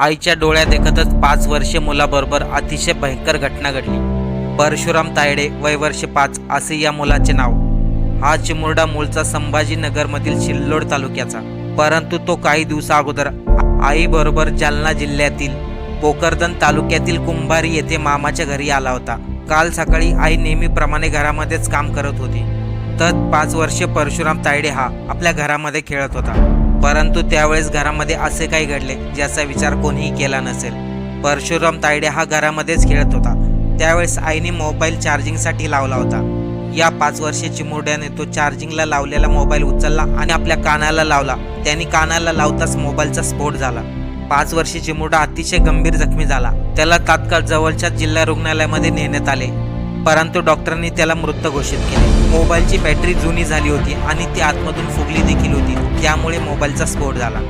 आईच्या डोळ्या देखतच पाच वर्षे मुलाबरोबर अतिशय भयंकर घटना घडली. परशुराम तायडे वय वर्ष पाच असे या मुलाचे नाव. हा चिमुरडा मूळचा संभाजीनगरमधील शिल्लोड तालुक्याचा. परंतु तो काही दिवसा अगोदर आईबरोबर जालना जिल्ह्यातील पोकरदन तालुक्यातील कुंभारी येथे मामाच्या घरी आला होता. काल सकाळी आई नेहमीप्रमाणे घरामध्येच काम करत होती. तर पाच वर्षे परशुराम तायडे हा आपल्या घरामध्ये खेळत होता. परंतु त्यावेळेस घरामध्ये असे काही घडले ज्याचा विचार कोणीही केला नसेल. परशुराम तायडे हा घरामध्येच खेळत होता. त्यावेळेस आईने मोबाईल चार्जिंगसाठी लावला होता. या पाच वर्षाची चिमुरड्याने तो चार्जिंगला लावलेला मोबाईल उचलला आणि आपल्या कानाला लावला. त्यांनी कानाला लावताच मोबाईलचा स्फोट झाला. पाच वर्षी चिमुरडा अतिशय गंभीर जखमी झाला. त्याला तात्काळ जवळच्या जिल्हा रुग्णालयामध्ये नेण्यात आले. परंतु डॉक्टरांनी त्याला मृत घोषित केले. मोबाईलची बॅटरी जुनी झाली होती आणि ती आतमधून फुगली देखील. त्यामुळे मोबाईलचा स्फोट झाला.